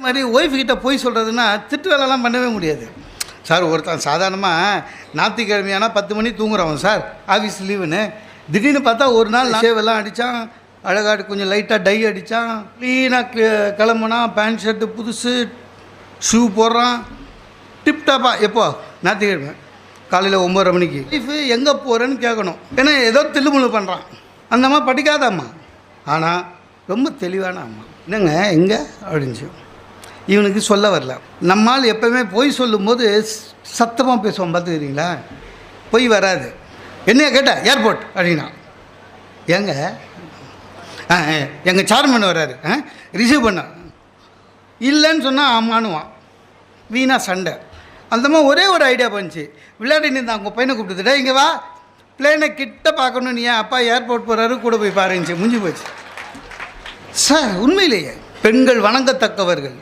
இந்த மாதிரி ஒய்ஃப்கிட்ட போய் சொல்கிறதுன்னா திட்டு வேலைலாம் பண்ணவே முடியாது. சார் ஒருத்தன் சாதாரணமாக ஞாயிற்றுக்கிழமையானா பத்து மணி தூங்குறவன் சார் ஆஃபீஸ் லீவுன்னு திடீர்னு பார்த்தா ஒரு நாள் சேவெல்லாம் அடித்தான் அழகாடு கொஞ்சம் லைட்டாக டை அடித்தான் க்ளீனாக கிளம்புனா பேண்ட் ஷர்ட்டு புதுசு ஷூ போடுறான். டிப்டாப்பாக எப்போ? ஞாயிற்றுக்கிழமை. காலையில் ஒம்பது மணிக்கு. லைஃபு எங்கே போகிறேன்னு கேட்கணும் ஏன்னா ஏதோ தில்லுமுழு பண்ணுறான் அந்த அம்மா படிக்காத அம்மா. ஆனால் ரொம்ப தெளிவான அம்மா. என்னங்க எங்கே? அப்படின்ச்சு. இவனுக்கு சொல்ல வரல. நம்மால் எப்பவுமே பொய் சொல்லும்போது சத்தமாக பேசுவோம் பார்த்துக்கிறீங்களா? பொய் வராது. என்னைய கேட்ட ஏர்போர்ட் அப்படின்னா. ஏங்க? ஆ எங்கள் சேர்மன் வராரு. ஆ ரிசீவ் பண்ண. இல்லைன்னு சொன்னால் ஆமானுவான் வீணாக சண்டை. அந்தம்மா ஒரே ஒரு ஐடியா பண்ணுச்சு விளையாடி நின்று உங்கள் பையனை கூப்பிட்டுட்டா இங்கே வா. பிளேனை கிட்ட பார்க்கணும் நீ ஏன் அப்பா ஏர்போர்ட் போகிறாரு கூட போய் பாருந்துச்சு முடிஞ்சு போச்சு. சார் உண்மையிலேயே பெண்கள் வணங்கத்தக்கவர்கள்.